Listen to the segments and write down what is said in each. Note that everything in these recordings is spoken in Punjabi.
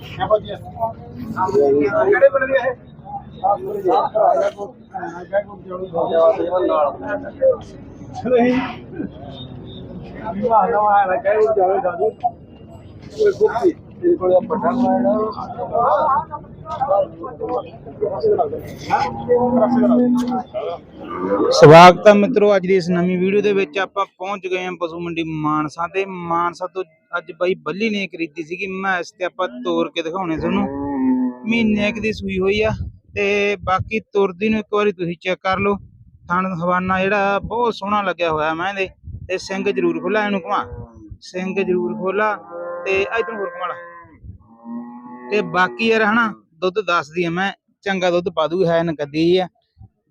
ਇਹੋ ਜਿਹੀ ਕਿਹੜੇ ਪਿੰਡ ਦੀ ਇਹ ਨਹੀਂ ਵਿਵਾਹ ਨਾ ਆਇਆ ਕਹੇ ਜਾਵੇ ਦਾਦੂ ਕੋਈ ਗੁੱਪੀ ਇਹ ਕੋਲ ਪੱਠਾ ਸਵਾਗਤ ਹੈ ਮਿੱਤਰੋ, ਅੱਜ ਦੀ ਇਸ ਨਵੀਂ ਵੀਡੀਓ ਦੇ ਵਿੱਚ ਆਪਾਂ ਪਹੁੰਚ ਗਏ ਹਾਂ ਪਸ਼ੂ ਮੰਡੀ ਮਾਨਸਾ ਤੇ। ਮਾਨਸਾ ਤੋਂ ਅੱਜ ਬਾਈ ਬੱਲੀ ਨੇ ਖਰੀਦੀ ਸੀਗੀ, ਮੈਂ ਇਸ ਤੇ ਆਪਾਂ ਤੋਰ ਕੇ ਦਿਖਾਉਣੇ ਤੁਹਾਨੂੰ। ਮਹੀਨੇ ਕੁ ਦੀ ਸੂਈ ਹੋਈ ਆ, ਤੇ ਬਾਕੀ ਤੁਰਦੀ ਨੂੰ ਇੱਕ ਵਾਰੀ ਤੁਸੀਂ ਚੈੱਕ ਕਰ ਲਓ। ਥਣ ਹਵਾਨਾ ਜਿਹੜਾ ਬਹੁਤ ਸੋਹਣਾ ਲੱਗਿਆ ਹੋਇਆ ਮੈਂ ਇਹਦੇ, ਤੇ ਸਿੰਘ ਜ਼ਰੂਰ ਖੋਲਾ ਇਹਨੂੰ ਘੁਮਾ। ਸਿੰਘ ਜ਼ਰੂਰ ਖੋਲਾ, ਤੇ ਇਧਰ ਹੋਰ ਘੁਮਾ ਤੇ ਬਾਕੀ ਯਾਰ ਹਨਾ, ਦੁੱਧ ਦੱਸਦੀ ਆ ਮੈਂ, ਚੰਗਾ ਦੁੱਧ ਪਾ ਦੂ ਹੈ ਨਕਦੀ ਆ।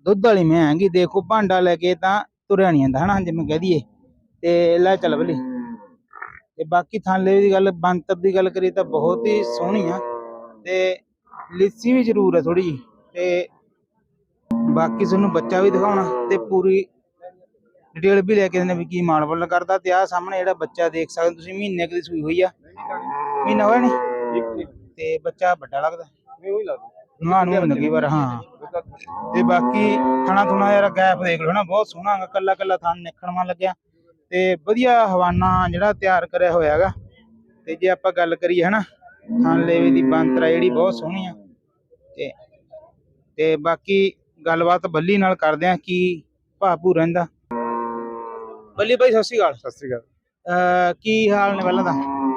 ਦੁੱਧ ਵਾਲੀ ਮੈਂ ਹੈਗੀ, ਦੇਖੋ ਭਾਂਡਾ ਲੈ ਕੇ ਤਾਂ ਤੁਰਿਆ ਨਹੀਂ ਜਾਂਦਾ ਹਨਾ, ਜਿਵੇਂ ਕਹਿ ਦਈਏ। ਤੇ ਲੈ ਚੱਲ ਬਲੀ। ਤੇ ਬਾਕੀ ਥਾਂਲੇ ਦੀ ਗੱਲ ਬੰਤਰ ਦੀ ਗੱਲ ਕਰੀਏ ਤਾਂ ਬਹੁਤ ਹੀ ਸੋਹਣੀ ਆ ਤੇ ਲਿੱਸੀ ਵੀ ਜ਼ਰੂਰ ਹੈ ਥੋੜੀ ਜੀ ਤੇ ਬਾਕੀ ਤੁਹਾਨੂੰ ਬੱਚਾ ਵੀ ਦਿਖਾਉਣਾ ਤੇ ਪੂਰੀ ਡਿਟੇਲ ਵੀ ਲੈ ਕੇ ਦਿੰਦੇ ਵੀ ਕੀ ਮਾਲ ਵੱਲ ਕਰਦਾ ਤੇ ਆਹ ਸਾਹਮਣੇ ਜਿਹੜਾ ਬੱਚਾ ਦੇਖ ਸਕਦੇ ਤੁਸੀਂ ਮਹੀਨੇ ਕੁ ਦੀ ਸੂਈ ਹੋਈ ਆ। ਮਹੀਨਾ ਹੋਇਆ ਨਹੀਂ? ਤੇ ਬੱਚਾ ਵੱਡਾ ਲੱਗਦਾ। ਨਹੀਂ ਉਹੀ ਲੱਗਦਾ। ਨਾ ਨੂੰ ਲੱਗੀ ਵਾਰ ਹਾਂ। ਤੇ ਬਾਕੀ ਥਣਾ ਥੁਣਾ ਯਾਰ ਗੈਪ ਦੇਖ ਲਓ ਨਾ ਬਹੁਤ ਸੋਹਣਾ ਕੱਲਾ ਕੱਲਾ ਥਣ ਨਿਕਲਣ ਮਾ ਲੱਗਿਆ। ਤੇ ਵਧੀਆ ਹਵਾਨਾ ਜਿਹੜਾ ਤਿਆਰ ਕਰਿਆ ਹੋਇਆ ਹੈਗਾ। ਤੇ ਜੇ ਆਪਾਂ ਗੱਲ ਕਰੀਏ ਹਨਾ ਥਣ ਲੇਵੇ ਦੀ ਬੰਤਰਾ ਜਿਹੜੀ ਬਹੁਤ ਸੋਹਣੀ ਆ। ਤੇ ਤੇ ਬਾਕੀ ਗੱਲਬਾਤ ਬੱਲੀ ਨਾਲ ਕਰਦੇ ਆ ਕੀ ਭਾਪੂ ਰਹਿੰਦਾ। ਬੱਲੀ ਬਾਈ ਸਤਿ ਸ਼੍ਰੀ ਅਕਾਲ। ਸਤਿ ਸ੍ਰੀ ਅਕਾਲ। ਕੀ ਹਾਲ ਨੇ ਪਹਿਲਾਂ ਤਾਂ?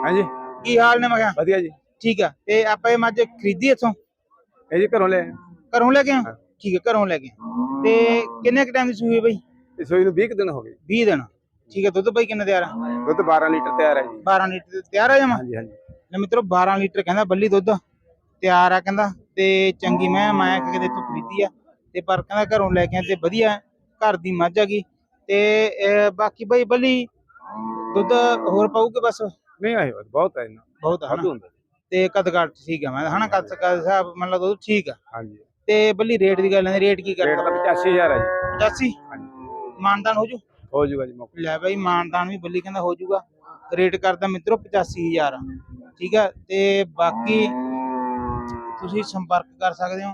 ਹਾਂਜੀ। ਕੀ ਹਾਲ ਨੇ ਮੈਂ ਕਿਹਾ ਵਧੀਆ ਜੀ। ਠੀਕ ਆ। ਤੇ ਆਪਾਂ ਇਹ ਮੱਝ ਖਰੀਦੀ ਇੱਥੋਂ? ਇਹ ਜੀ ਘਰੋਂ ਲੈ। ਘਰੋਂ ਲੈ ਕੇ ਆ ਠੀਕ ਹੈ ਘਰੋਂ ਲੈ ਕੇ। ਤੇ ਕਿੰਨੇ ਕ ਟਾਈਮ ਦੀ ਸੂਈ ਬਈ? ਸੋਈ ਨੂੰ 20 ਕੁ ਦਿਨ ਹੋ ਗਏ। 20 ਦਿਨ। ਠੀਕ ਹੈ ਦੁੱਧ ਬਈ ਕਿੰਨਾ ਤਿਆਰ ਆ? ਦੁੱਧ 12 ਲੀਟਰ ਤਿਆਰ ਹੈ ਜੀ। 12 ਲੀਟਰ ਤਿਆਰ ਆ ਜਾਵਾਂ ਹਾਂਜੀ ਹਾਂਜੀ। ਲੈ ਮਿੱਤਰੋ 12 ਲੀਟਰ ਕਹਿੰਦਾ ਬੱਲੀ ਦੁੱਧ। ਤਿਆਰ ਆ ਕਹਿੰਦਾ ਤੇ ਚੰਗੀ ਮੈਂ ਮੈਂ ਕਿਤੇ ਤੋਂ ਖਰੀਦੀ ਆ। ਤੇ ਪਰ ਕਹਿੰਦਾ ਘਰੋਂ ਲੈ ਕੇ ਆ ਤੇ ਵਧੀਆ ਘਰ ਦੀ ਮੱਝ ਹੈਗੀ ਤੇ ਅਹ, ਬਾਕੀ ਬਈ ਬੱਲੀ ਦੁੱਧ ਹੋਰ ਪਾਊਗੇ ਬਸ? ਨਹੀਂ ਆਏ ਬਹੁਤ ਹੈ ਇੰਨਾ। ਬਹੁਤ ਵਾਧੂ ਹਨਾ ਹੁੰਦਾ। ਤੇ ਕਦ ਘੱਟ ਠੀਕ ਆ ਮੈਂ ਹਨਾ ਕਦ ਕਦ ਹਿਸਾਬ ਮੰਨ ਲਾ ਦੁੱਧ ਠੀਕ ਆ। ਹਾਂਜੀ। ਤੇ ਬੱਲੀ ਰੇਟ ਦੀ ਗੱਲ ਹੈ ਰੇਟ ਕੀ ਰੇਟ ਕਰਦਾ ਤਾਂ 85000 ਹੈ ਜੀ। 85 ਹਾਂਜੀ। ਮਾਨਦਾਨ ਹੋ ਜੂ? ਹੋ ਜਾਊਗਾ ਜੀ ਮੌਕੇ। ਲੈ ਬਾਈ ਮਾਨਦਾਨ ਵੀ ਬੱਲੀ ਕਹਿੰਦਾ ਹੋ ਜਾਊਗਾ ਰੇਟ ਕਰਦਾ ਮਿੱਤਰੋ 85000 ਠੀਕ ਆ? ਤੇ ਬਾਕੀ ਤੁਸੀਂ ਸੰਪਰਕ ਕਰ ਸਕਦੇ ਹੋ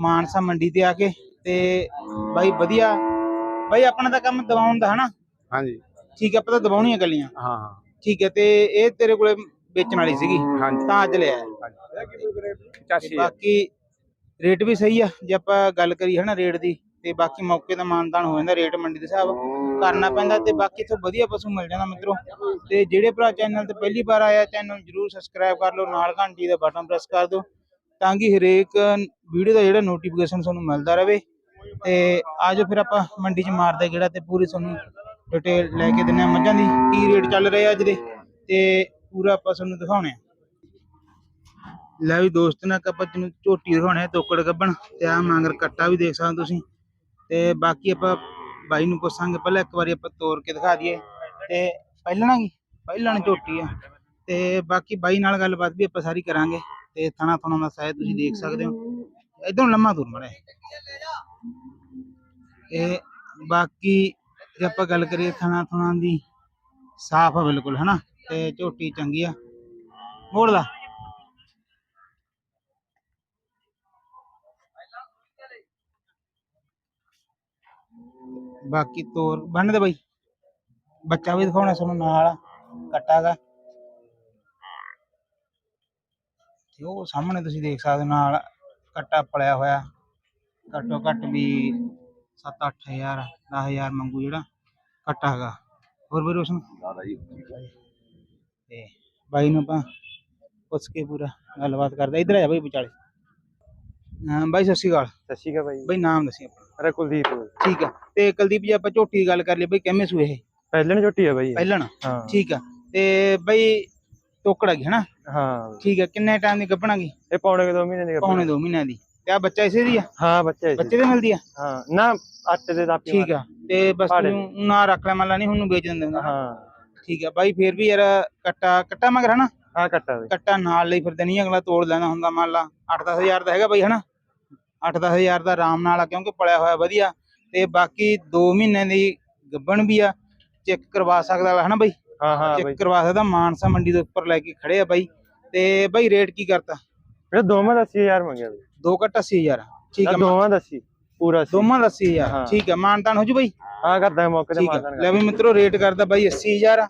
ਮਾਨਸਾ ਮੰਡੀ ਤੇ ਆ ਕੇ। ਤੇ ਬਾਈ ਵਧੀਆ। ਬਾਈ ਆਪਣਾ ਤਾਂ ਕੰਮ ਦਵਾਉਣ ਦਾ ਹਨਾ? ਹਾਂਜੀ। ਠੀਕ ਆ ਆਪਾਂ ਤਾਂ ਦਵਾਉਣੀਆਂ ਗੱਲੀਆਂ ਹਾਂ ਹਾਂ। ਠੀਕ ਹੈ ਤੇ ਇਹ ਤੇਰੇ ਕੋਲੇ ਵੇਚਣ ਵਾਲੀ ਸੀਗੀ। ਤਾਂ ਅੱਜ ਲਿਆ। ਤੇ 85000 ਬਾਕੀ ਰੇਟ ਵੀ ਸਹੀ ਆ ਜੇ ਆਪਾਂ ਗੱਲ ਕਰੀਏ ਹਨਾ ਰੇਟ ਦੀ। ਤੇ ਬਾਕੀ ਮੌਕੇ ਦਾ ਮਾਨਦਾਨ ਹੋ ਜਾਂਦਾ ਰੇਟ ਮੰਡੀ ਦੇ ਹਿਸਾਬ। ਕਰਨਾ ਪੈਂਦਾ ਤੇ ਬਾਕੀ ਇੱਥੋਂ ਵਧੀਆ ਪਸ਼ੂ ਮਿਲ ਜਾਂਦਾ ਮਿੱਤਰੋ। ਤੇ ਜਿਹੜੇ ਭਰਾ ਚੈਨਲ ਤੇ ਪਹਿਲੀ ਵਾਰ ਆਇਆ ਚੈਨਲ ਜਰੂਰ ਸਬਸਕ੍ਰਾਈਬ ਕਰ ਲਓ, ਨਾਲ ਘੰਟੀ ਦਾ ਬਟਨ ਪ੍ਰੈਸ ਕਰ ਦਿਓ, ਤਾਂ ਕਿ ਹਰੇਕ ਵੀਡੀਓ ਦਾ ਜਿਹੜਾ ਨੋਟੀਫਿਕੇਸ਼ਨ ਤੁਹਾਨੂੰ ਮਿਲਦਾ ਰਹੇ। ਤੇ ਆਜੋ ਫਿਰ ਆਪਾਂ ਮੰਡੀ 'ਚ ਮਾਰਦੇ ਜਿਹੜਾ ਤੇ ਪੂਰੀ ਤੁਹਾਨੂੰ ਡਿਟੇਲ ਲੈ ਕੇ ਦਿੰਨੇ ਆ ਮੱਝਾਂ ਦੀ ਕੀ ਰੇਟ ਚੱਲ ਰਿਹਾ ਅੱਜ ਦੇ? ਤੇ ਪੂਰਾ ਆਪਾਂ ਤੁਹਾਨੂੰ ਦਿਖਾਉਣੇ ਆ। ਲੈ ਵੀ ਦੋਸਤ ਨਾ ਆਪਾਂ ਤੈਨੂੰ ਝੋਟੀ ਦਿਖਾਉਣੇ ਆ, ਤੋਕੜ ਗੱਬਣ ਤੇ ਆ ਮੰਗਰ ਕੱਟਾ ਵੀ ਦੇਖ ਸਕਦੇ ਹੋ ਤੁਸੀਂ। ਤੇ ਬਾਕੀ ਆਪਾਂ ਬਾਈ ਨੂੰ ਪੁੱਛਾਂਗੇ, ਪਹਿਲਾਂ ਇੱਕ ਵਾਰੀ ਆਪਾਂ ਤੋੜ ਕੇ ਦਿਖਾ ਦਈਏ। ਤੇ ਪਹਿਲਾਂ ਕੀ? ਪਹਿਲਾਂ ਝੋਟੀ ਆ। ਤੇ ਬਾਕੀ ਬਾਈ ਨਾਲ ਗੱਲਬਾਤ ਵੀ ਆਪਾਂ ਸਾਰੀ ਕਰਾਂਗੇ। ਤੇ ਥਣਾ ਥਣਾ ਦਾ ਸਾਇਦ ਤੁਸੀਂ ਦੇਖ ਸਕਦੇ ਹੋ। ਇਧਰੋਂ ਲੰਮਾ ਦੂਰ ਮੜਾ ਤੇ ਬਾਕੀ ਜੇ ਆਪਾਂ ਗੱਲ ਕਰੀਏ ਥਣਾ ਥਣਾ ਦੀ, ਸਾਫ਼ ਆ ਬਿਲਕੁਲ, ਹਨਾ? ਤੇ ਝੋਟੀ ਚੰਗੀ ਆ। ਮੋੜ ਲਾ ਬਾਕੀ ਤੋਰ ਬੰਨ ਦੇ ਬਾਈ। ਬੱਚਾ ਵੀ ਦਿਖਾਉਣਾ ਤੁਹਾਨੂੰ ਨਾਲ ਕੱਟਾ ਗਾ ਤੇ ਉਹ ਸਾਹਮਣੇ ਤੁਸੀਂ ਦੇਖ ਸਕਦੇ ਹੋ ਨਾਲ ਕੱਟਾ ਪਲਿਆ ਹੋਇਆ। ਘੱਟੋ ਘੱਟ ਵੀ 7-8000 10000 ਮੰਗੂ ਜਿਹੜਾ ਕੱਟਾ ਹੈਗਾ। ਹੋਰ ਵੀ ਰੋਸ਼ਨ ਤੇ ਬਾਈ ਨੂੰ ਆਪਾਂ ਪੁੱਛ ਕੇ ਪੂਰਾ ਗੱਲਬਾਤ ਕਰਦੇ ਇਧਰ ਆ ਜਾ ਬਾਈ ਵਿਚਾਲੇ। ਹਾਂ ਬਾਈ ਸਤਿ ਸ਼੍ਰੀ ਅਕਾਲ। ਸਤਿ ਸ਼੍ਰੀ ਅਕਾਲ ਬਾਈ। ਬਾਈ ਨਾਮ ਦੱਸੀ ਆਪਣਾ। ਅਰੇ ਕੁਲਦੀਪ। ਠੀਕ ਆ। ਤੇ ਕੁਲਦੀਪ ਜੀ ਆਪਾਂ ਝੋਟੀ ਦੀ ਗੱਲ ਕਰ ਲਈ ਬਈ ਕਿਵੇਂ ਸੂਏ ਇਹ? ਪਹਿਲਣ ਝੋਟੀ ਹੈ ਬਾਈ ਪਹਿਲਣ? ਹਾਂ। ਠੀਕ ਆ। ਤੇ ਬਈ ਟੋਕੜ ਹੈਗੀ ਹਨਾ? ਹਾਂ। ਠੀਕ ਆ। ਕਿੰਨੇ ਟਾਈਮ ਦੀ ਗੱਭਣਾਗੀ ਇਹ ਪੌਣੇ 2 ਮਹੀਨੇ ਦੀ ਪੌਣੇ 2 ਮਹੀਨਿਆਂ ਦੀ। ਤੇ ਆ ਬੱਚਾ ਇਸੇ ਦੀ ਆ? ਹਾਂ ਬੱਚਾ ਹੈ ਬੱਚੇ ਦੇ ਮਿਲਦੀ ਆ? ਹਾਂ। ਨਾ ਆਟੇ ਦੇ ਦਾਪੀ ਠੀਕ ਆ। ਤੇ ਬਸ ਤੂੰ ਨਾ ਰੱਖ ਲੈ ਮੰਨ ਲਾ ਨਹੀਂ ਹੁਣ ਨੂੰ ਵੇਚ ਦਿੰਦੇ ਨਾ। ਹਾਂ। ਠੀਕ ਆ। ਬਾਈ ਫੇਰ ਵੀ ਯਾਰ ਕੱਟਾ ਕੱਟਾ ਮਗਰ ਹਨਾ? ਹਾਂ ਕੱਟਾ ਕੱਟਾ ਨਾਲ ਲਈ ਫਿਰਦੇ ਨਹੀਂ ਅਗਲਾ ਤੋੜ ਲੈਂਦਾ ਹੁੰਦਾ ਮੰਨ ਲਾ 8-10000 ਦਾ ਹੈਗਾ ਬਾਈ ਹਨਾ? 8-10000 ਦਾ ਆਰਾਮ ਨਾਲ ਆ ਕਿਉਂਕਿ ਪਲਿਆ ਹੋਇਆ ਵਧੀਆ ਤੇ ਬਾਕੀ 2 ਮਹੀਨੇ ਦੀ ਗੱਬਣ ਵੀ ਆ ਚੈੱਕ ਕਰਵਾ ਸਕਦਾ ਵਾ ਹਨਾ ਬਾਈ? ਹਾਂ ਹਾਂ ਬਾਈ। ਚੈੱਕ ਕਰਵਾ ਸਕਦਾ ਮਾਨਸਾ ਮੰਡੀ ਦੇ ਉੱਪਰ ਲੈ ਕੇ ਖੜੇ ਆ ਬਾਈ। ਤੇ ਬਾਈ ਰੇਟ ਕੀ ਕਰਤਾ? ਇਹ ਦੋਵਾਂ ਦਾ 80000 ਮੰਗਿਆ ਵੀ ਦੋ ਘੱਟ 80000 ਠੀਕ ਹੈ ਦੋਵਾਂ ਦਾ 80 ਪੂਰਾ 80 ਦੋਵਾਂ ਦਾ 80000 ਹਾਂ। ਠੀਕ ਹੈ ਮਾਨਤਾਨ ਹੋ ਜੂ ਬਾਈ? ਹਾਂ ਕਰਦਾ ਮੌਕੇ ਤੇ ਹੈ ਲੈ ਵੀ ਮਿੱਤਰੋ ਰੇਟ ਕਰਦਾ ਬਾਈ 80000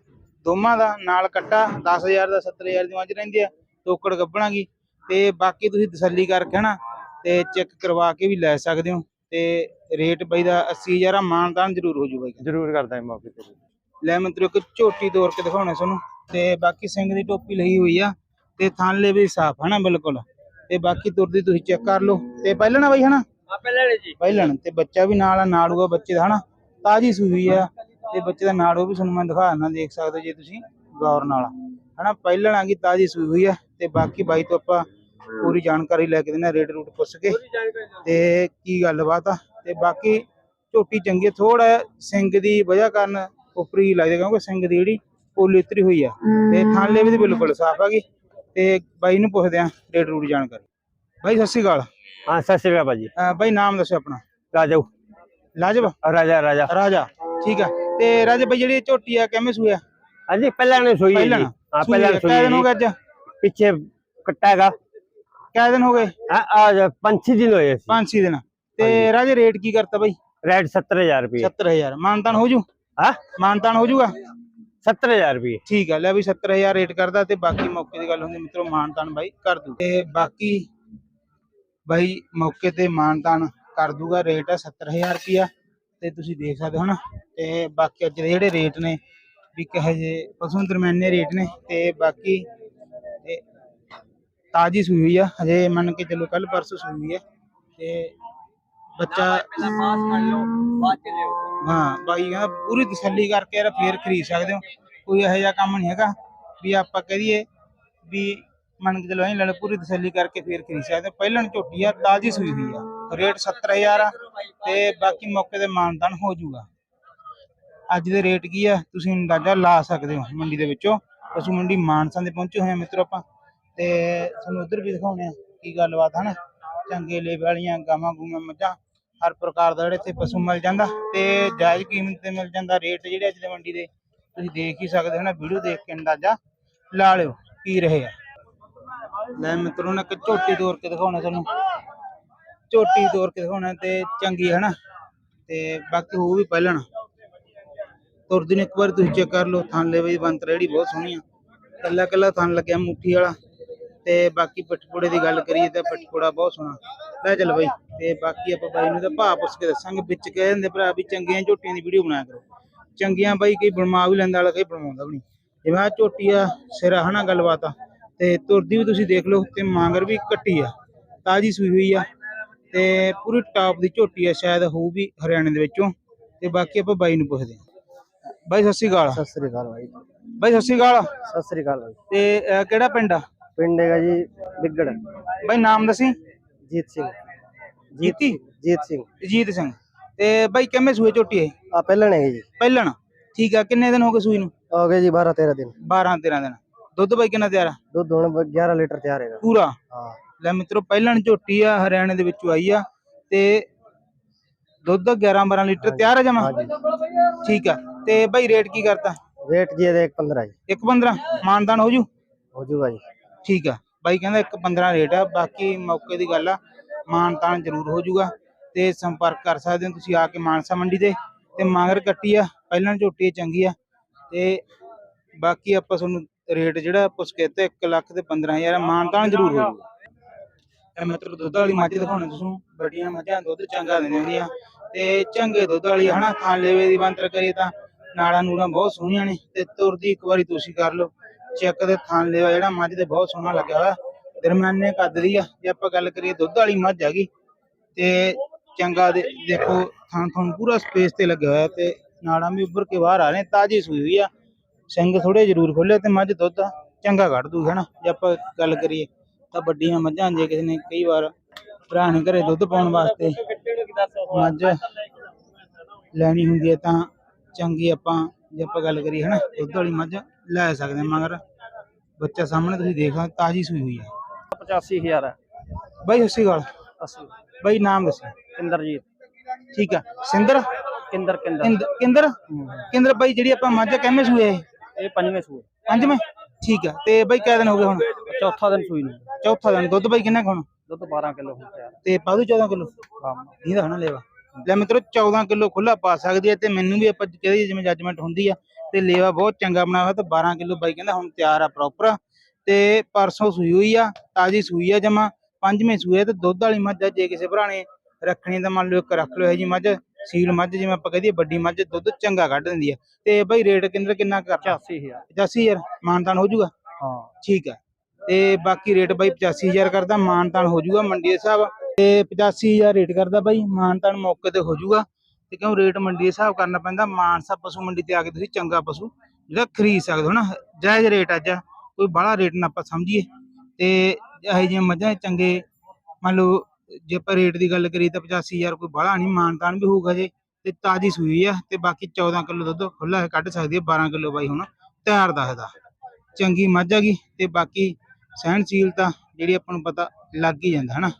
ਦੋਵਾਂ ਦਾ ਨਾਲ ਕੱਟਾ 10000 ਦਾ 70000 ਦੀ ਮੱਝ ਰਹਿੰਦੀ ਆ ਟੋਕੜ ਗੱਬਣਾਗੀ ਤੇ ਬਾਕੀ ਤੁਸੀਂ ਤਸੱਲੀ ਕਰਕੇ ਹਨਾ ਤੇ ਚੈੱਕ ਕਰਵਾ ਕੇ ਵੀ ਲੈ ਸਕਦੇ ਹੋ ਤੇ ਰੇਟ ਬਾਈ ਦਾ 80000 ਆ ਮਾਨਤਾਨ ਜ਼ਰੂਰ ਹੋ ਜੂ ਬਾਈ। ਜ਼ਰੂਰ ਕਰਦਾ ਮੌਕੇ ਤੇ ਲੈ ਮਿੱਤਰੋ ਇੱਕ ਝੋਟੀ ਤੋੜ ਕੇ ਦਿਖਾਉਣਾ ਤੁਹਾਨੂੰ ਤੇ ਬਾਕੀ ਸਿੰਘ ਦੀ ਟੋਪੀ ਲਈ ਹੋਈ ਆ ਤੇ ਥਾਂਲੇ ਵੀ ਸਾਫ਼ ਹਨਾ ਬਿਲਕੁਲ। ਤੇ ਬਾਕੀ ਤੁਰਦੀ ਤੁਸੀਂ ਚੈੱਕ ਕਰ ਲਓ। ਤੇ ਪਹਿਲਣਾ ਬਾਈ ਹਨਾ? ਆ ਪਹਿਲਾਂ ਨੇ ਜੀ। ਪਹਿਲਣ ਤੇ ਬੱਚਾ ਵੀ ਨਾਲ ਆ ਨਾੜੂਗਾ ਬੱਚੇ ਦਾ ਹਨਾ? ਤਾਜੀ ਸੂਈ ਆ ਤੇ ਬੱਚੇ ਦਾ ਨਾੜੂ ਵੀ ਤੁਹਾਨੂੰ ਮੈਂ ਦਿਖਾ ਦਿੰਦਾ ਦੇਖ ਸਕਦੇ ਹੋ ਜੇ ਤੁਸੀਂ ਗੌਰ ਨਾਲ। ਹਨਾ ਪਹਿਲਣ ਆ ਗਈ ਤਾਜੀ ਸੂਈ ਹੋਈ ਆ ਤੇ ਬਾਕੀ ਬਾਈ ਤੋਂ ਆਪਾਂ ਪੂਰੀ ਜਾਣਕਾਰੀ ਲੈ ਕੇ ਦਿੰਦੇ ਰੇਟ ਰੂਟ ਪੁੱਛ ਕੇ। ਤੇ ਕੀ ਗੱਲਬਾਤ ਆ? ਤੇ ਬਾਕੀ ਝੋਟੀ ਚੰਗੀ ਥੋੜਾ ਸਿੰਘ ਦੀ ਵਜ੍ਹਾ ਕਾਰਨ ਉਪਰੀ ਲੱਗਦਾ ਕਿਉਂਕਿ ਸਿੰਘ ਦੀ ਜਿਹੜੀ ਪੋਲੀ ਉਤਰੀ ਹੋਈ ਆ। ਤੇ ਥਾਲੇ ਵੀ ਬਿਲਕੁਲ ਸਾਫ਼ ਆ ਗਈ। ਤੇ ਬਾਈ ਨੂੰ ਪੁੱਛਦੇ ਆ ਰੇਟ ਰੂਟ ਜਾਣਕਾਰੀ। ਬਾਈ ਸਤਿ ਸ਼੍ਰੀ ਅਕਾਲ। ਹਾਂ ਸਤਿ ਸ਼੍ਰੀ ਅਕਾਲ ਭਾਜੀ। ਅਹ ਬਾਈ ਨਾਮ ਦੱਸੋ ਆਪਣਾ। ਰਾਜਾ। ਲਾਜਬ ਰਾਜਾ ਰਾਜਾ। ਰਾਜਾ ਠੀਕ ਆ। ਤੇ ਰਾਜੇ ਬਾਈ ਜਿਹੜੀ ਇਹ ਝੋਟੀ ਆ ਕਿਵੇਂ ਸੂਇਆ ਹਾਂਜੀ ਪਹਿਲਾਂ ਨੇ ਸੋਈ ਹੈ ਜੀ। ਪਹਿਲਾਂ ਹਾਂ ਪਹਿਲਾਂ ਕਿੰਨੇ ਸੋਈ ਦਿਨ ਹੋ। ਅੱਜ? ਪਿੱਛੇ ਕੱਟਾ ਹੈਗਾ। ਕਿੰਨੇ ਦਿਨ ਹੋ ਗਏ? ਪੰਜ ਛੇ ਦਿਨ ਹੋਏ ਸੀ ਪੰਜ ਛੇ ਦਿਨ। ਤੇ ਰਾਜੇ ਰੇਟ ਕੀ ਕਰਤਾ ਬਾਈ? ਰੇਟ 70000 ਰੁਪਏ। 70000 ਮਾਨਤਾਨ ਹੋ ਜੂ? ਹਾਂ? ਮਾਨਤਾਨ ਹੋ ਜੂਗਾ? 70000 ਰੁਪਏ। ਠੀਕ ਆ ਲੈ ਵੀ 70000 ਰੇਟ ਕਰਦਾ ਤੇ ਬਾਕੀ ਮੌਕੇ ਦੀ ਗੱਲ ਹੁੰਦੀ ਮਿੱਤਰੋ ਮਾਨਤਾਨ ਬਾਈ ਕਰ ਦੂ। ਤੇ ਬਾਕੀ ਬਾਈ ਮੌਕੇ ਤੇ ਮਾਨਤਾਨ ਕਰ ਦੂਗਾ ਰੇਟ ਆ 70000 ਰੁਪਿਆ ਤੇ ਤੁਸੀਂ ਦੇਖ ਸਕਦੇ ਹੋ ਨਾ ਤੇ ਬਾਕੀ ਅੱਜ ਦੇ ਜਿਹੜੇ ਰੇਟ ਨੇ ਵੀ ਕਹੇ ਜੇ ਪਸ਼ੂ ਦਰਮਿਆਨੇ ਰੇਟ ਨੇ ਤੇ ਬਾਕੀ ਤਾਜੀ ਸੂਈ ਹੋਈ ਆ ਹਜੇ ਮੰਨ ਕੇ ਚੱਲੋ ਕੱਲ ਪਰਸੋਂ ਸੂਈ ਹੋਈ ਆ ਤੇ ਬੱਚਾ ਹਾਂ ਬਾਈ ਕਹਿੰਦਾ ਪੂਰੀ ਤਸੱਲੀ ਕਰਕੇ ਯਾਰ ਫੇਰ ਖਰੀਦ ਸਕਦੇ ਹੋ ਕੋਈ ਇਹੋ ਜਿਹਾ ਕੰਮ ਨਹੀਂ ਹੈਗਾ ਵੀ ਆਪਾਂ ਕਹਿ ਦਈਏ ਵੀ ਮੰਨ ਕੇ ਚਲੋ ਐਂ ਲੈ ਲਓ ਪੂਰੀ ਤਸੱਲੀ ਕਰਕੇ ਫੇਰ ਖਰੀਦ ਸਕਦੇ ਹੋ। ਪਹਿਲਾਂ ਝੋਟੀ ਆ ਤਾਜੀ ਸੂਈ ਹੋਈ ਆ ਰੇਟ 70000 ਆ ਤੇ ਬਾਕੀ ਮੌਕੇ ਤੇ ਮਾਨਦਾਨ ਹੋ ਜਾਊਗਾ। ਅੱਜ ਦੇ ਰੇਟ ਕੀ ਆ ਤੁਸੀਂ ਅੰਦਾਜ਼ਾ ਲਾ ਸਕਦੇ ਹੋ ਮੰਡੀ ਦੇ ਵਿੱਚੋਂ ਪਸ਼ੂ ਮੰਡੀ ਮਾਨਸਾ ਦੇ ਪਹੁੰਚੇ ਹੋਏ ਆ ਮਿੱਤਰੋ ਆਪਾਂ। ਤੇ ਤੁਹਾਨੂੰ ਉਧਰ ਵੀ ਦਿਖਾਉਣੇ ਆ ਕੀ ਗੱਲਬਾਤ ਹਨ ਚੰਗੇ ਲੇਵੇ ਵਾਲੀਆਂ ਗਾਵਾਂ ਗੂਮਾਂ ਮੱਝਾਂ, ਹਰ ਪ੍ਰਕਾਰ ਦਾ ਜਿਹੜਾ ਇੱਥੇ ਪਸ਼ੂ ਮਿਲ ਜਾਂਦਾ ਤੇ ਜਾਇਜ਼ ਕੀਮਤ ਤੇ ਮਿਲ ਜਾਂਦਾ। ਰੇਟ ਜਿਹੜੇ ਅੱਜ ਦੇ ਮੰਡੀ ਦੇ, ਤੁਸੀਂ ਦੇਖ ਹੀ ਸਕਦੇ ਹੋ ਨਾ, ਵੀਡੀਓ ਦੇਖ ਕੇ ਅੰਦਾਜ਼ਾ ਲਾ ਲਿਓ ਕੀ ਰਹੇ ਆ। ਲੈ ਮਿੱਤਰੋ ਨੇ ਇੱਕ ਝੋਟੀ ਤੋੜ ਕੇ ਦਿਖਾਉਣਾ ਤੁਹਾਨੂੰ। ਝੋਟੀ ਤੋੜ ਕੇ ਦਿਖਾਉਣਾ ਤੇ ਚੰਗੀ ਹੈ ਨਾ। ਤੇ ਬਾਕੀ ਹੋ ਵੀ ਪਹਿਲਣ ਤੁਰਦੀ ਨੂੰ ਇੱਕ ਵਾਰ ਤੁਸੀਂ ਚੈੱਕ ਕਰ ਲਓ, ਥਣ ਲੈਵੇ ਦੀ ਬੰਤਰ ਜਿਹੜੀ ਬਹੁਤ ਸੋਹਣੀ ਆ। ਕੱਲਾ ਕੱਲਾ ਥਣ ਲੱਗਿਆ, ਮੁੱਠੀ ਵਾਲਾ। ਤੇ ਬਾਕੀ ਪਟਕੋੜੇ ਦੀ ਗੱਲ ਕਰੀਏ ਤਾਂ ਪਟਕੋੜਾ ਬਹੁਤ ਸੋਹਣਾ। ਲੈ ਚੱਲ ਬਾਈ ਤੇ ਬਾਕੀ ਆਪਾਂ ਬਾਈ ਨੂੰ ਤਾਂ ਭਾਅ ਪੁੱਛ ਕੇ ਦੱਸਾਂਗੇ ਵਿੱਚ ਕਹਿ ਦਿੰਦੇ ਭਰਾ ਵੀ ਚੰਗੀਆਂ ਝੋਟੀਆਂ ਦੀ ਵੀਡੀਓ ਬਣਾਇਆ ਕਰੋ। ਚੰਗੀਆਂ ਬਾਈ ਕਈ ਬਣਵਾ ਵੀ ਲੈਂਦਾ ਵਾਲਾ ਕਈ ਬਣਵਾਉਂਦਾ ਵੀ ਨਹੀਂ। ਜਿਵੇਂ ਆਹ ਝੋਟੀ ਆ ਸਿਰਾ ਹਨਾ ਗੱਲਬਾਤ ਆ। ਤੇ ਤੁਰਦੀ ਵੀ ਤੁਸੀਂ ਦੇਖ ਲਓ ਤੇ ਮਾਂਗਰ ਵੀ ਕੱਟੀ ਆ ਤਾਜੀ ਸੂਈ ਹੋਈ ਆ। ਤੇ ਪੂਰੀ ਟਾਪ ਦੀ ਝੋਟੀ ਆ ਸ਼ਾਇਦ ਹੋਊ ਵੀ ਹਰਿਆਣੇ ਦੇ ਵਿੱਚੋਂ। ਤੇ ਬਾਕੀ ਆਪਾਂ ਬਾਈ ਨੂੰ ਪੁੱਛਦੇ ਹਾਂ। ਬਾਈ ਸਤਿ ਸ਼੍ਰੀ ਅਕਾਲ। ਸਤਿ ਸ੍ਰੀ ਅਕਾਲ ਭਾਈ ਬਾਈ ਸਤਿ ਸ਼੍ਰੀ ਅਕਾਲ। ਸਤਿ ਸ੍ਰੀ ਅਕਾਲ ਭਾਈ ਤੇ ਅਹ, ਕਿਹੜਾ ਪਿੰਡ ਆ? ਪਿੰਡ ਹੈਗਾ ਜੀ ਬਿੱਗੜ। ਬਾਈ ਨਾਮ ਦੱਸੀ? ਜੀਤ ਸਿੰਘ। ਜੀਤੀ ਜੀਤ? ਸਿੰਘ ਜੀਤ ਸਿੰਘ। ਤੇ ਬਾਈ ਕਿੰਨੇ ਸੂਏ ਝੋਟੀ ਹੈ ਆ ਪਹਿਲਾਂ ਨੇ ਜੀ। ਪਹਿਲਣ। ਠੀਕ ਆ ਕਿੰਨੇ ਦਿਨ ਹੋ ਗਏ ਸੂਈ ਨੂੰ? ਹੋ ਗਏ ਜੀ 12 13 ਦਿਨ। 12 13 ਦਿਨ। ਦੁੱਧ ਬਾਈ ਕਿੰਨਾ ਤਿਆਰ ਆ? ਦੁੱਧ ਹੁਣ 11 ਲੀਟਰ ਤਿਆਰ ਹੈਗਾ। ਪੂਰਾ? ਹਾਂ। ਲੈ ਮਿੱਤਰੋ ਪਹਿਲਣ ਝੋਟੀ ਆ ਹਰਿਆਣੇ ਦੇ ਵਿੱਚੋਂ ਆਈ ਆ। ਤੇ ਦੁੱਧ 11 12 ਲੀਟਰ ਤਿਆਰ ਆ ਜਮਾ? ਠੀਕ ਆ। ਤੇ ਬਾਈ ਰੇਟ ਕੀ ਕਰਤਾ? ਰੇਟ ਜੀ ਇਹਦਾ 1.15 ਜੀ। 1.15 ਮਾਨਦਾਨ ਹੋ ਜੂ? ਹੋ ਜੂਗਾ ਜੀ। ਠੀਕ ਆ। ਬਾਈ ਕਹਿੰਦਾ 1.15 ਰੇਟ ਆ, ਬਾਕੀ ਮੌਕੇ ਦੀ ਗੱਲ ਆ ਮਾਨ ਮਾਨਤਾਨ ਜ਼ਰੂਰ ਹੋ ਜੂਗਾ ਤੇ ਸੰਪਰਕ ਕਰ ਸਕਦੇ ਹੋ ਤੁਸੀਂ ਆ ਕੇ ਮਾਨਸਾ ਮੰਡੀ ਤੇ ਤੇ ਮਾਂਗਰ ਕੱਟੀ ਆ, ਪਹਿਲਾਂ ਝੋਟੀ ਚੰਗੀ ਆ। ਤੇ ਬਾਕੀ ਆਪਾਂ ਤੁਹਾਨੂੰ ਰੇਟ ਜਿਹੜਾ ਪੁੱਛ ਕੇ ਤੇ 1 ਲੱਖ ਤੇ 15000 ਮਾਨਤਾਨ ਜ਼ਰੂਰ ਹੋ ਜੂਗਾ ਇਹ ਮਤਲਬ ਦੁੱਧ ਵਾਲੀ ਮੱਝ ਦਿਖਾਉਣਾ ਤੁਹਾਨੂੰ ਬੜੀਆਂ ਮੱਝਾਂ ਦੁੱਧ ਚੰਗਾ ਦਿੰਦੀਆਂ ਹੁੰਦੀਆਂ ਤੇ ਚੰਗੇ ਦੁੱਧ ਵਾਲੀ ਹਨਾ, ਥਾਂ ਲੇਵੇ ਦੀ ਬੰਤਰ ਕਰੀਏ ਤਾਂ ਨਾੜਾਂ ਨੂੜਾਂ ਬਹੁਤ ਸੋਹਣੀਆਂ ਨੇ, ਤੇ ਤੁਰਦੀ ਇੱਕ ਵਾਰੀ ਤੁਸੀਂ ਕਰ ਲਓ। ਚੈੱਕ ਦੇ ਥਾਂ ਲੇਵਾ ਜਿਹੜਾ ਮੱਝ ਦੇ ਬਹੁਤ ਸੋਹਣਾ ਲੱਗਿਆ ਹੋਇਆ। ਦਰਮਿਆਨੇ ਕੱਦ ਦੀ ਆ। ਜੇ ਆਪਾਂ ਗੱਲ ਕਰੀਏ ਦੁੱਧ ਵਾਲੀ ਮੱਝ ਹੈਗੀ, ਤੇ ਚੰਗਾ ਦੇਖੋ, ਥਾਂ ਥਾਂ ਪੂਰਾ ਸਪੇਸ ਤੇ ਲੱਗਿਆ ਹੋਇਆ ਤੇ ਨਾੜਾਂ ਵੀ ਉੱਭਰ ਕੇ ਬਾਹਰ ਆ ਰਹੇ ਤਾਜੀ ਸੂਈ ਹੋਈ ਆ। ਸਿੰਘ ਥੋੜੇ ਜ਼ਰੂਰ ਖੋਲੇ ਤੇ ਮੱਝ ਦੁੱਧ ਚੰਗਾ ਕੱਢ ਦੂ ਹਨਾ? ਜੇ ਆਪਾਂ ਗੱਲ ਕਰੀਏ, ਤਾਂ ਵੱਡੀਆਂ ਮੱਝਾਂ ਜੇ ਕਿਸੇ ਨੇ ਕਈ ਵਾਰ ਭਰਾ ਨੇ ਘਰੇ ਦੁੱਧ ਪਾਉਣ ਵਾਸਤੇ ਮੱਝ ਲੈਣੀ ਹੁੰਦੀ ਹੈ ਤਾਂ ਚੰਗੀ ਆਪਾਂ, ਜੇ ਆਪਾਂ ਗੱਲ ਕਰੀਏ, ਹਨਾ? ਦੁੱਧ ਵਾਲੀ ਮੱਝ ਲੈ ਸਕਦੇ ਹਾਂ ਮਗਰ ਬੱਚਾ ਸਾਹਮਣੇ ਤੁਸੀਂ ਦੇਖ ਸਕਦੇ ਤਾਜੀ ਸੂਈ ਹੋਈ ਹੈ। 85000 ਹੈ। ਬਾਈ ਸ਼੍ਰੀ ਅਕਾਲ। 80 ਬਾਈ ਨਾਮ ਦੱਸੋ। ਇੰਦਰਜੀਤ। ਠੀਕ ਆ। ਸਿੰਦਰ? ਕਿੰਦਰ ਕਿੰਦਰ। ਕਿੰਦ- ਕਿੰਦਰ? ਕਿੰਦਰ ਬਾਈ ਜਿਹੜੀ ਆਪਾਂ ਮੱਝ ਕਹਿੰਦੇ ਸੂਏ ਇਹ? ਇਹ ਪੰਜਵੇਂ ਸੂਏ। ਪੰਜਵੇਂ? ਠੀਕ ਆ। ਤੇ ਬਾਈ ਕਿਆ ਦਿਨ ਹੋ ਗਏ ਹੁਣ? ਚੌਥਾ ਦਿਨ ਸੂਈ ਨੂੰ। ਚੌਥਾ ਦਿਨ। ਦੁੱਧ ਬਾਈ ਕਿੰਨਾ ਖਾਣਾ ਦੁੱਧ 12 ਕਿਲੋ ਹੁਣ ਤਿਆਰ ਤੇ ਪਾਦੂ 14 ਕਿਲੋ? ਇਹਦਾ ਹਨਾ ਲੇਵਾ। ਲੈ ਮਿੱਤਰੋ 14 ਕਿਲੋ ਖੁੱਲਾ ਪਾ ਸਕਦੀ ਹੈ ਤੇ ਮੈਨੂੰ ਵੀ ਆਪਾਂ ਕਹਦੇ ਜਿਵੇਂ ਜੱਜਮੈਂਟ ਹੁੰਦੀ ਆ ਤੇ ਲੇਵਾ ਬਹੁਤ ਚੰਗਾ ਬਣਾਇਆ ਹੋਇਆ ਤੇ 12 ਕਿਲੋ ਬਾਈ ਕਹਿੰਦਾ ਹੁਣ ਤਿਆਰ ਆ ਪ੍ਰੋਪਰ ਤੇ ਪਰਸੋਂ ਸੂਈ ਹੋਈ ਆ ਤਾਜੀ ਸੂਈ ਆ ਜਮਾ ਪੰਜਵੇਂ ਸੂਏ ਆ ਤੇ ਦੁੱਧ ਵਾਲੀ ਮੱਝ ਆ ਜੇ ਕਿਸੇ ਭਰਾ ਨੇ ਰੱਖਣੀ ਤਾਂ ਮੰਨ ਲਓ ਇੱਕ ਰੱਖ ਲਓ ਇਹ ਜੀ ਮੱਝ ਸੀਲ ਮੱਝ ਜਿਵੇਂ ਆਪਾਂ ਕਹਦੇ ਵੱਡੀ ਮੱਝ ਦੁੱਧ ਚੰਗਾ ਕੱਢ ਦਿੰਦੀ ਆ। ਤੇ ਬਾਈ ਰੇਟ ਕਿੰਦਰ ਕਿੰਨਾ ਕਰਦਾ 85000 85000 ਮਾਨਤਾਨ ਹੋ ਜਾਊਗਾ? ਹਾਂ। ਠੀਕ ਹੈ ਤੇ ਬਾਕੀ ਰੇਟ ਬਾਈ 85000 ਕਰਦਾ ਮਾਨਤਾਨ ਹੋ ਜਾਊਗਾ ਮੰਡੀ ਦੇ ਹਿਸਾਬ। ਤੇ 85000 ਰੇਟ ਕਰਦਾ ਬਾਈ ਮਾਨਤਾਨ ਮੌਕੇ ਤੇ ਹੋ ਜਾਊਗਾ। ਤੇ ਕਿਉਂ ਰੇਟ ਮੰਡੀ ਦੇ ਹਿਸਾਬ ਕਰਨਾ ਪੈਂਦਾ? ਮਾਨਸਾ ਪਸ਼ੂ ਮੰਡੀ ਤੇ ਆ ਕੇ ਤੁਸੀਂ ਚੰਗਾ ਪਸ਼ੂ ਜਿਹੜਾ ਖਰੀਦ ਸਕਦੇ ਹੋ ਨਾ, ਜਾਇਜ਼ ਰੇਟ ਅੱਜ। ਕੋਈ ਬੜਾ ਰੇਟ ਨਾ ਆਪਾਂ ਸਮਝੀਏ। ਤੇ ਇਹੋ ਜਿਹੀਆਂ ਮੱਝਾਂ ਚੰਗੇ, ਮੰਨ ਲਓ ਜੇ ਆਪਾਂ ਰੇਟ ਦੀ ਗੱਲ ਕਰੀਏ ਤਾਂ 85000 ਕੋਈ ਬੜਾ ਨਹੀਂ, ਮਾਨਤਾਨ ਵੀ ਹੋਊਗਾ ਜੇ, ਤੇ ਤਾਜੀ ਸੂਈ ਆ, ਤੇ ਬਾਕੀ 14 ਕਿਲੋ ਦੁੱਧ ਖੁੱਲਾ ਕੱਢ ਸਕਦੀ ਹੈ 12 ਕਿਲੋ ਬਾਈ ਹੁਣ ਤਿਆਰ ਦੱਸਦਾ ਚੰਗੀ ਮੱਝ ਹੈਗੀ ਤੇ ਬਾਕੀ ਸਹਿਣਸ਼ੀਲਤਾ ਜਿਹੜੀ ਆਪਾਂ ਨੂੰ ਪਤਾ ਲੱਗ ਹੀ ਜਾਂਦਾ, ਹਨਾ।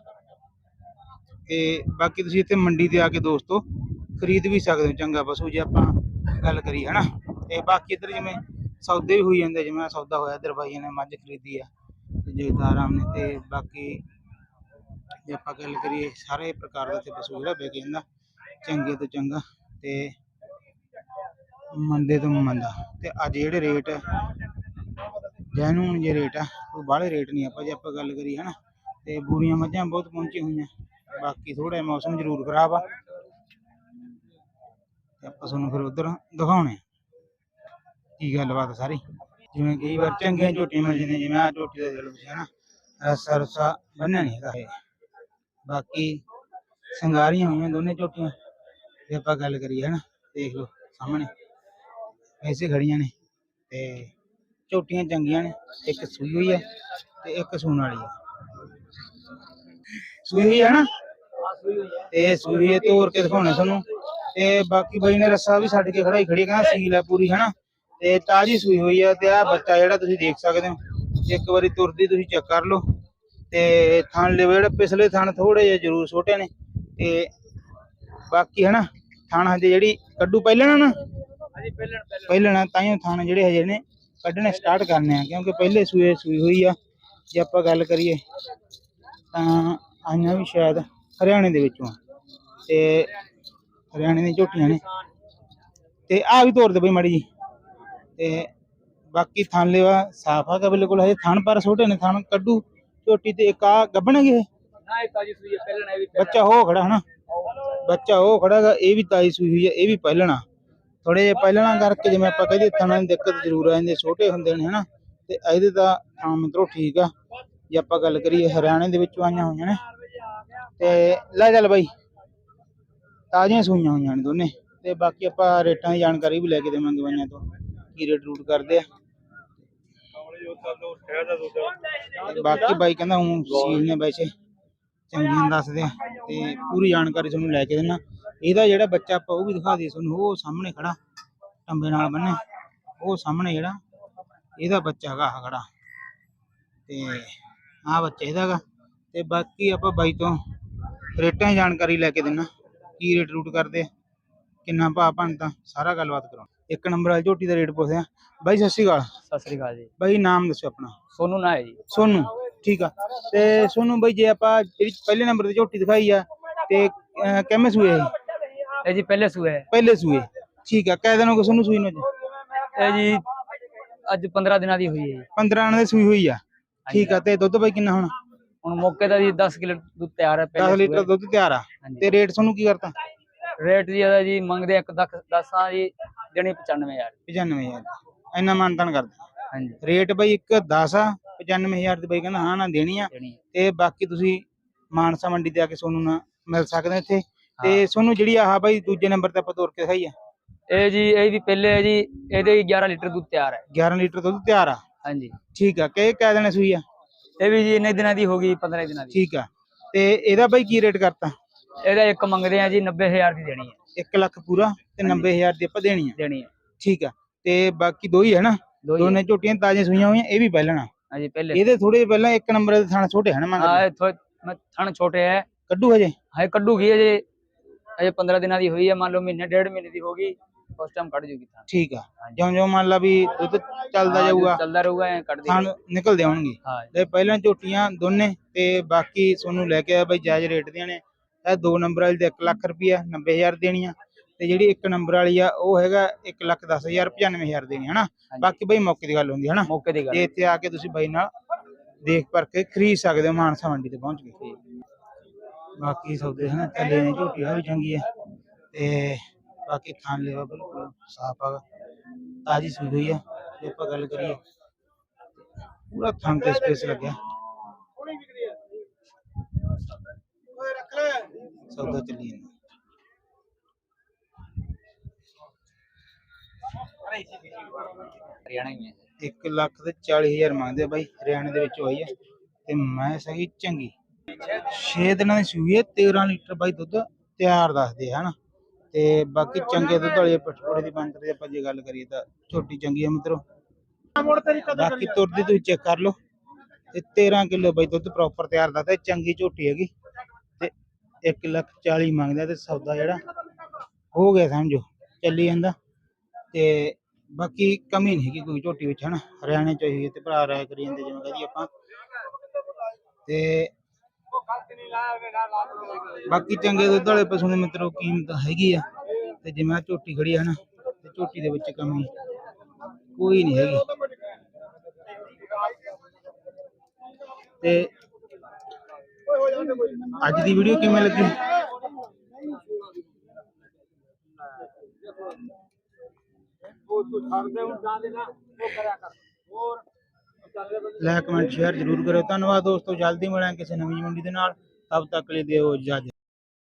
ਤੇ ਬਾਕੀ ਤੁਸੀਂ ਇੱਥੇ ਮੰਡੀ ਤੇ ਆ ਕੇ ਦੋਸਤੋ ਖਰੀਦ ਵੀ ਸਕਦੇ ਹੋ, ਚੰਗਾ ਪਸ਼ੂ ਜੇ ਆਪਾਂ ਗੱਲ ਕਰੀਏ, ਹਨਾ? ਤੇ ਬਾਕੀ ਇੱਧਰ ਜਿਵੇਂ ਸੌਦੇ ਵੀ ਹੋਈ ਜਾਂਦੇ ਜਿਵੇਂ ਸੌਦਾ ਹੋਇਆ, ਇੱਧਰ ਬਾਈਆਂ ਨੇ ਮੱਝ ਖਰੀਦੀ ਆ, ਤੇ ਜਗਤਾਰ ਨੇ ਤੇ ਬਾਕੀ ਜੇ ਆਪਾਂ ਗੱਲ ਕਰੀਏ, ਸਾਰੇ ਪ੍ਰਕਾਰ ਦਾ ਇੱਥੇ ਪਸ਼ੂ ਜਿਹੜਾ ਵਿਕ ਜਾਂਦਾ, ਚੰਗੇ ਤੋਂ ਚੰਗਾ ਤੇ ਮੰਦੇ ਤੋਂ ਮੰਦਾ। ਤੇ ਅੱਜ ਜਿਹੜੇ ਰੇਟ ਜੈਨੂਨ ਜੇ ਰੇਟ ਆ ਕੋਈ ਬਾਹਲੇ ਰੇਟ ਨਹੀਂ ਆਪਾਂ ਜੇ ਆਪਾਂ ਗੱਲ ਕਰੀਏ, ਹਨਾ? ਤੇ ਬੁਰੀਆਂ ਮੱਝਾਂ ਬਹੁਤ ਪਹੁੰਚੀਆਂ ਹੋਈਆਂ, ਬਾਕੀ ਥੋੜਾ ਮੌਸਮ ਜ਼ਰੂਰ ਖਰਾਬ ਆ। ਤੇ ਆਪਾਂ ਤੁਹਾਨੂੰ ਫਿਰ ਉਧਰ ਦਿਖਾਉਣੇ ਆ। ਕੀ ਗੱਲਬਾਤ ਆ ਸਾਰੀ ਜਿਵੇਂ ਕਈ ਵਾਰ ਚੰਗੀਆਂ ਝੋਟੀਆਂ ਮਿਲ ਜਾਂਦੀਆਂ, ਜਿਵੇਂ ਆ ਝੋਟੀ ਦਾ ਦਿਲ ਵਿੱਚ ਹਨਾ ਰਸਾ ਰਸਾ ਬੰਨਿਆ ਨਹੀਂ ਹੈਗਾ ਇਹ। ਬਾਕੀ ਸੰਗਾਰੀਆਂ ਹੋਈਆਂ ਦੋਨੇ ਝੋਟੀਆਂ ਤੇ ਆਪਾਂ ਗੱਲ ਕਰੀਏ ਹਨਾ, ਦੇਖ ਲਓ ਸਾਹਮਣੇ ਐਸੇ ਖੜੀਆਂ ਨੇ ਤੇ ਝੋਟੀਆਂ ਚੰਗੀਆਂ ਨੇ, ਇੱਕ ਸੂਈ ਹੋਈ ਆ ਤੇ ਇੱਕ ਸੂਣ ਵਾਲੀ ਆ ਸੂਈ ਹੋਈ ਆ ਨਾ ਤੇ ਸੂਈ ਹੈ ਤੋੜ ਕੇ ਦਿਖਾਉਣੇ ਤੁਹਾਨੂੰ ਤੇ ਬਾਕੀ ਬਾਈ ਨੇ ਰੱਸਾ ਵੀ ਛੱਡ ਕੇ ਖੜਾ ਹੀ ਖੜੀ ਕਹਿੰਦਾ ਸੀਲ ਹੈ ਪੂਰੀ ਹਨਾ? ਤੇ ਤਾਜੀ ਸੂਈ ਹੋਈ ਆ ਤੇ ਆ ਬੱਚਾ ਜਿਹੜਾ ਤੁਸੀਂ ਦੇਖ ਸਕਦੇ ਹੋ ਇੱਕ ਵਾਰੀ ਤੁਰਦੀ ਤੁਸੀਂ ਚੈੱਕ ਕਰ ਲਓ। ਤੇ ਥਣ ਲੈ ਜਿਹੜੇ ਪਿਛਲੇ ਥਣ ਥੋੜੇ ਜਿਹਾ ਜ਼ਰੂਰ ਛੋਟੇ ਨੇ ਤੇ ਬਾਕੀ ਹਨਾ ਥਣ ਹਜੇ ਜਿਹੜੀ ਕੱਢੂ ਪਹਿਲਾਂ ਨਾ? ਪਹਿਲਾਂ ਤਾਈਓ ਥਣ ਜਿਹੜੇ ਹਜੇ ਨੇ ਕੱਢਣੇ ਸਟਾਰਟ ਕਰਨੇ ਆ ਕਿਉਂਕਿ ਪਹਿਲੇ ਸੂਏ ਸੂਈ ਹੋਈ ਆ। ਜੇ ਆਪਾਂ ਗੱਲ ਕਰੀਏ ਤਾਂ ਆਈਆਂ ਵੀ ਸ਼ਾਇਦ ਹਰਿਆਣੇ ਦੇ ਵਿੱਚੋਂ ਤੇ ਹਰਿਆਣੇ ਦੀਆਂ ਝੋਟੀਆਂ ਨੇ। ਤੇ ਆ ਵੀ ਤੋਰ ਦੇ ਬਈ ਮਾੜੀ ਜੀ। ਤੇ ਬਾਕੀ ਥਣ ਲੈਵਾ ਸਾਫ਼ ਆ ਬਿਲਕੁਲ ਹਜੇ ਥਣ ਪਰ ਛੋਟੇ ਨੇ ਥਣ ਕੱਢੂ ਝੋਟੀ ਤੇ ਇੱਕ ਆ ਗੱਭਣਗੇ ਨਾ ਇਹ ਤਾਜੀ ਸੂਈ ਵੀ ਬੱਚਾ ਹੋ ਖੜਾ ਹਨਾ? ਬੱਚਾ ਉਹ ਖੜਾ ਗਾ ਇਹ ਵੀ ਤਾਈ ਸੂਈ ਹੋਈ ਹੈ ਇਹ ਵੀ ਪਹਿਲਣਾ ਥੋੜੇ ਜਿਹਾ ਪਹਿਲਣਾ ਕਰਕੇ ਜਿਵੇਂ ਆਪਾਂ ਕਹਦੇ ਥਣਾਂ ਦੀ ਦਿੱਕਤ ਜ਼ਰੂਰ ਆ ਜਾਂਦੀ ਛੋਟੇ ਹੁੰਦੇ ਨੇ ਹਨਾ? ਤੇ ਇਹਦੇ ਤਾਂ ਥਾਂ ਮਿੱਤਰੋ ਠੀਕ ਆ। ਜੇ ਆਪਾਂ ਗੱਲ ਕਰੀਏ ਹਰਿਆਣੇ ਦੇ ਵਿੱਚੋਂ ਆਈਆਂ ਹੋਈਆਂ ਨੇ। ਤੇ ਲੈ ਚੱਲ ਬਾਈ। ਤਾਜ਼ੀਆਂ ਸੂਈਆਂ ਹੋਈਆਂ ਨੇ ਦੋਨੇ। ਤੇ ਬਾਕੀ ਆਪਾਂ ਰੇਟਾਂ ਦੀ ਜਾਣਕਾਰੀ ਵੀ ਲੈ ਕੇ ਦੇਵਾਂਗੇ ਬਾਈਆਂ ਤੋਂ, ਕੀ ਰੇਟ ਰੂਟ ਕਰਦੇ ਆ। ਤੇ ਬਾਕੀ ਬਾਈ ਕਹਿੰਦਾ ਹੂੰ ਸੀਲ ਨੇ ਵੈਸੇ, ਚੰਗੀਆਂ ਦੱਸਦੇ ਆ। ਤੇ ਪੂਰੀ ਜਾਣਕਾਰੀ ਤੁਹਾਨੂੰ ਲੈ ਕੇ ਦੇਣਾ ਇਹਦਾ ਜਿਹੜਾ ਬੱਚਾ ਆਪਾਂ ਉਹ ਵੀ ਦਿਖਾ ਦਈਏ ਤੁਹਾਨੂੰ, ਉਹ ਸਾਹਮਣੇ ਖੜਾ, ਟੰਬੇ ਨਾਲ ਬੰਨੇ ਉਹ ਸਾਹਮਣੇ ਜਿਹੜਾ, ਇਹਦਾ ਬੱਚਾ ਹੈਗਾ ਆਹ ਖੜਾ। ਤੇ ਆਹ ਬੱਚਾ ਇਹਦਾ ਹੈਗਾ। ਤੇ ਬਾਕੀ ਆਪਾਂ ਬਾਈ ਤੋਂ ਰੇਟਾਂ ਦੀ ਜਾਣਕਾਰੀ ਲੈ ਕੇ ਦੇਣਾ ਕੀ ਰੇਟ ਰੂਟ ਕਰਦੇ ਆ ਕਿੰਨਾ ਭਾਅ ਬਣਦਾ ਸਾਰਾ ਗੱਲਬਾਤ ਕਰਾਂ ਇੱਕ ਨੰਬਰ ਵਾਲੀ ਝੋਟੀ ਦਾ ਰੇਟ ਪੁੱਛਦੇ ਆ ਬਾਈ ਸਤਿ ਸ਼੍ਰੀ ਅਕਾਲ। ਸਤਿ ਸ੍ਰੀ ਅਕਾਲ ਜੀ। ਬਾਈ ਨਾਮ ਦੱਸੋ ਆਪਣਾ। ਸੋਨੂ ਨਾ ਹੈ ਜੀ। ਸੋਨੂੰ ਠੀਕ ਆ। ਤੇ ਸੋਨੂੰ ਬਾਈ ਜੇ ਆਪਾਂ ਜਿਹੜੀ ਪਹਿਲੇ ਨੰਬਰ ਤੇ ਝੋਟੀ ਦਿਖਾਈ ਆ ਤੇ ਅਹ, ਸੂਏ ਇਹ? ਇਹ ਜੀ ਪਹਿਲੇ ਸੂਏ ਹੈ ਪਹਿਲੇ ਸੂਏ। ਠੀਕ ਆ ਕਹਿ ਦੇਣਾ ਕਿ ਸੋਨੂੰ ਸੂਈ ਨੂੰ ਅੱਜ? ਇਹ ਜੀ ਅੱਜ 15 ਦਿਨਾਂ ਦੀ ਹੋਈ ਹੈ ਜੀ। 15 ਆਣੇ ਦੀ ਸੂਈ ਹੋਈ ਆ। ਠੀਕ ਆ ਤੇ ਦੁੱਧ ਬਾਈ ਕਿੰਨਾ ਹੁਣ? ਹੁਣ ਮੌਕੇ ਦਾ ਜੀ 10 ਕਿਲੋ ਦੁੱਧ ਤਿਆਰ ਹੈ 10 ਪਹਿਲੇ ਲੀਟਰ। ਦੁੱਧ ਤਿਆਰ ਆ। ਹਾਂਜੀ। ਤੇ ਰੇਟ ਤੁਹਾਨੂੰ ਕੀ ਕਰਤਾ? ਰੇਟ ਜੀ ਇਹਦਾ ਜੀ ਮੰਗਦੇ 1 ਲੱਖ 10 ਆ ਜੀ ਜਣੀ 95000 95000 ਇੰਨਾ ਮਾਨਤਾਨ ਕਰਦਾ। ਹਾਂਜੀ। ਰੇਟ ਬਾਈ ਇੱਕ 10 ਆ 95000 ਦੀ ਬਾਈ ਕਹਿੰਦਾ ਹਾਂ ਨਾ ਦੇਣੀ ਆ। ਤੇ ਬਾਕੀ ਤੁਸੀਂ ਮਾਨਸਾ ਮੰਡੀ ਤੇ ਆ ਕੇ ਸੋਨੂੰ ਨਾ ਮਿਲ ਸਕਦੇ ਹੋ ਇੱਥੇ। ਤੇ ਸੋਨੂੰ ਜਿਹੜੀ ਆਹ ਬਾਈ ਦੂਜੇ ਨੰਬਰ ਤੇ ਆਪਾਂ ਤੋਰ ਕੇ ਦਿਖਾਈ ਆ ਇਹ ਜੀ ਇਹ ਵੀ ਪਹਿਲੇ ਹੈ ਜੀ ਇਹਦੇ 11 ਲੀਟਰ ਦੁੱਧ ਤਿਆਰ ਹੈ। 11 ਲੀਟਰ ਦੁੱਧ ਤਿਆਰ ਆ। ਹਾਂਜੀ। ਠੀਕ ਆ ਕਿ ਕਹਿ ਦੇਣੇ ਸੂਈ ਆ? ਇਹ ਵੀ ਜੀ ਇੰਨੇ ਦਿਨਾਂ ਦੀ ਹੋ ਗਈ 15 ਦਿਨਾਂ ਦੀ। ਠੀਕ ਆ। ਤੇ ਇਹਦਾ ਬਾਈ ਕੀ ਰੇਟ ਕਰਤਾ? ਇਹਦਾ ਇੱਕ ਮੰਗਦੇ ਆ ਜੀ 90000 ਦੀ ਦੇਣੀ ਹੈ 1 ਲੱਖ ਪੂਰਾ ਤੇ 90000 ਦੀ ਆਪਾਂ ਦੇਣੀ ਆ। ਦੇਣੀ ਹੈ ਠੀਕ ਆ। ਤੇ ਬਾਕੀ ਦੋ ਹੀ ਹੈ ਨਾ? ਦੋ ਹੀ ਦੋਨੇ ਝੋਟੀਆਂ ਤਾਜ਼ੀਆਂ ਸੂਈਆਂ ਹੋਈਆਂ ਇਹ ਵੀ ਪਹਿਲਣਾ ਹਾਂਜੀ ਪਹਿਲੇ। ਇਹਦੇ ਥੋੜੇ ਪਹਿਲਾਂ ਇੱਕ ਨੰਬਰ ਦੇ ਥਾਣੇ ਛੋਟੇ ਹਨ ਮੰਗ ਹਾਂ ਥੋੜੇ ਥਣ ਛੋਟੇ ਹੈ ਕੱਢੂ ਹਜੇ? ਹਾਏ ਕੱਢੂਗੀ ਅਜੇ ਅਜੇ 15 ਦਿਨਾਂ ਦੀ ਹੋਈ ਹੈ ਮੰਨ ਲਓ ਮਹੀਨੇ ਡੇਢ ਮਹੀਨੇ ਦੀ ਹੋ ਗਈ। ਉਸ ਟਾਈਮ ਕੱਢ ਜੂਗੀ ਥਾਂ। ਠੀਕ ਆ। ਹਾਂਜੀ। ਜਿਉਂ ਜਿਉਂ ਮੰਨ ਲਾ ਵੀ ਦੁੱਧ ਚੱਲਦਾ ਹਾਂ, ਜੋ ਜਾਊਗਾ ਚੱਲਦਾ ਰਹੂਗਾ ਐ ਕੱਢ ਥਣ ਦੇਗੀ ਨਿਕਲਦੇ ਆਉਣਗੇ। ਹਾਂ। ਤੇ ਪਹਿਲਾਂ ਝੋਟੀਆਂ ਦੋਨੇ ਤੇ ਬਾਕੀ ਤੁਹਾਨੂੰ ਲੈ ਕੇ ਆਇਆ ਬਾਈ ਜਾਇਜ਼ ਰੇਟ ਦੀਆਂ ਨੇ। ਇਹ ਦੋ ਨੰਬਰ ਵਾਲੀ ਤੇ 1 ਲੱਖ ਰੁਪਿਆ 90000 ਦੇਣੀ ਆ ਤੇ ਜਿਹੜੀ ਇੱਕ ਨੰਬਰ ਵਾਲੀ ਆ ਉਹ ਹੈਗਾ 1 ਲੱਖ 10000 95000 ਦੇਣੀ ਹਨਾ? ਬਾਕੀ ਬਾਈ ਮੌਕੇ ਦੀ ਗੱਲ ਹੁੰਦੀ ਹੈ ਹਨਾ? ਮੌਕੇ ਦੀ ਗੱਲ ਤੇ ਇੱਥੇ ਆ ਕੇ ਤੁਸੀਂ ਬਾਈ ਨਾਲ ਦੇਖ ਪਰਖ ਕੇ ਖਰੀਦ ਸਕਦੇ ਹੋ ਮਾਨਸਾ ਮੰਡੀ ਤੇ ਪਹੁੰਚ ਕੇ। ਬਾਕੀ ਸੌਦੇ ਹਨਾ? ਥੱਲੇ ਨੇ ਝੋਟੀ ਆ ਵੀ ਚੰਗੀ ਹੈ ਤੇ ਬਾਕੀ ਖਾਣ ਲੈਵਾ ਬਿਲਕੁਲ ਸਾਫ਼ ਆ ਤਾਜੀ ਸੂਈ ਹੋਈ ਆ। ਜੇ ਆਪਾਂ ਗੱਲ ਕਰੀਏ ਪੂਰਾ ਥਾਂ ਤੇ ਸਪੇਸ ਲੱਗਿਆ। ਸੌਦਾ ਚੱਲੀ ਜਾਂਦਾ। ਹਰਿਆਣਾ ਹੀ ਹੈ। 1 ਲੱਖ ਤੇ 40000 ਮੰਗਦੇ ਆ ਬਾਈ ਹਰਿਆਣੇ ਦੇ ਵਿੱਚ ਹੋਈ ਹੈ ਤੇ ਮੈਂ ਸਹੀ ਚੰਗੀ। 6 ਦਿਨਾਂ ਦੀ ਸੂਈ ਹੈ 13 ਲੀਟਰ ਬਾਈ ਦੁੱਧ ਤਿਆਰ ਦੱਸਦੇ ਆ ਹਨਾ? ਤੇ ਬਾਕੀ ਚੰਗੇ ਦੁੱਧ ਵਾਲੀ ਪਟਪੜੇ ਦੀ ਬੰਦਰ ਦੀ ਆਪਾਂ ਜੇ ਗੱਲ ਕਰੀਏ ਤਾਂ ਛੋਟੀ ਚੰਗੀ ਹੈ ਮਿੱਤਰੋ। ਬਾਕੀ ਤੁਰਦੀ ਤੁਸੀਂ ਚੈੱਕ ਕਰ ਲਓ। ਤੇ 13 ਕਿਲੋ ਬਾਈ ਦੁੱਧ ਪ੍ਰੋਪਰ ਤਿਆਰ ਦੱਸਦਾ ਚੰਗੀ ਝੋਟੀ ਹੈਗੀ। ਤੇ 1 ਲੱਖ 40 ਮੰਗਦਾ ਤੇ ਸੌਦਾ ਜਿਹੜਾ, ਹੋ ਗਿਆ ਸਮਝੋ, ਚੱਲੀ ਜਾਂਦਾ। ਤੇ ਬਾਕੀ ਕਮੀ ਨਹੀਂ ਹੈਗੀ ਕੋਈ ਝੋਟੀ ਵਿੱਚ ਹਨਾ। ਹਰਿਆਣੇ ਚ ਹੋਈ ਤੇ ਭਰਾ ਰਾਇ ਕਰੀ ਜਾਂਦੇ ਜਿਵੇਂ ਕਹਦੀ ਆਪਾਂ। ਤੇ ਬਾਕੀ ਚੰਗੇ ਦੁੱਧ ਵਾਲੇ ਪਸ਼ੂ ਦੇ ਮਿੱਤਰੋ, ਕੀਮਤ ਹੈਗੀ ਆ। ਤੇ ਜਿਵੇਂ ਝੋਟੀ ਖੜੀ ਆ ਨਾ, ਤੇ ਝੋਟੀ ਦੇ ਵਿੱਚ ਕਮੀ ਕੋਈ ਨਹੀਂ ਹੈਗੀ। ਤੇ ਅੱਜ ਦੀ ਵੀਡੀਓ ਕਿਵੇਂ ਲੱਗੀ? ਲਾਇਕ ਕਮੈਂਟ ਸ਼ੇਅਰ ਜ਼ਰੂਰ ਕਰਿਓ। ਧੰਨਵਾਦ ਦੋਸਤੋ, ਜਲਦੀ ਮਿਲਾਂਗੇ ਕਿਸੇ ਨਵੀਂ ਮੰਡੀ ਦੇ ਨਾਲ। ਤਬ ਤੱਕ ਲਈ ਦਿਓ ਇਜਾਜ਼ਤ।